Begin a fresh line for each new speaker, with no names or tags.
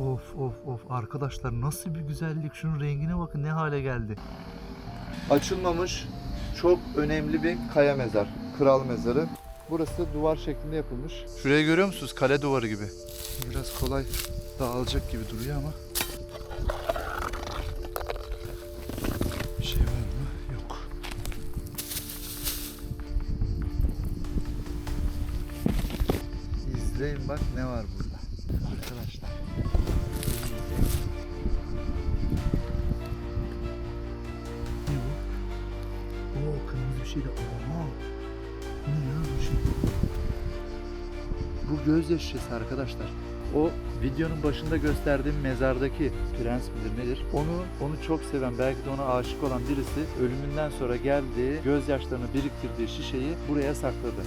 Of of of arkadaşlar nasıl bir güzellik şunun rengine bakın ne hale geldi. Açılmamış çok önemli bir kaya mezar. Kral mezarı. Burası duvar şeklinde yapılmış. Şurayı görüyor musunuz? Kale duvarı gibi. Biraz kolay dağılacak gibi duruyor ama. Bir şey var mı? Yok. İzleyin bak ne var burada. Arkadaşlar. De. Oha. Ne ya bu? Bu gözyaşı şişesi arkadaşlar. O videonun başında gösterdiğim mezardaki prens midir nedir? Onu onu çok seven belki de ona aşık olan birisi ölümünden sonra geldiği gözyaşlarını biriktirdiği şişeyi buraya sakladı.